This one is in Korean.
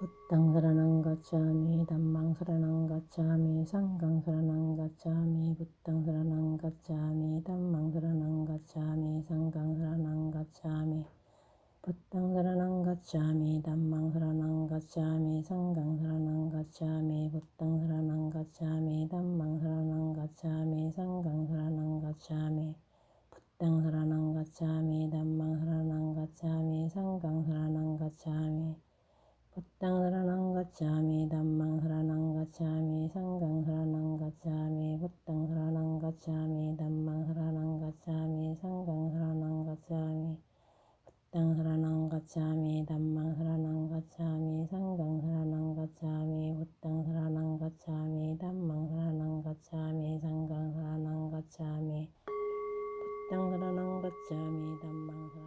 부땅 사라낭 가짜미 담망 사라낭 가짜미 사라낭 가짜미 부땅 사라낭 가짜미 담망 사라낭 가짜미 상강 사라낭 가짜미 부땅 사라낭 가짜미 담망 사라낭 가짜미 상강 사라낭 가짜미 부땅 사라낭 가짜미 담망 사라낭 가짜미 상강 사라낭 가짜미 부땅 사라낭 가짜미 담망 사라낭 가짜미 상강 사라낭 가짜미 땅사라낭가차미 담망사라낭가차미 상강사라낭가차미 부땅사라낭가차미 담망사라낭가차미 상강사라낭가차미 부땅사라낭가차미 담망사라낭가차미 상강사라낭가차미 부땅사라낭가차미 담망사라낭가차미 상강사라낭가차미 부땅사라낭가차미 담망사라낭가차미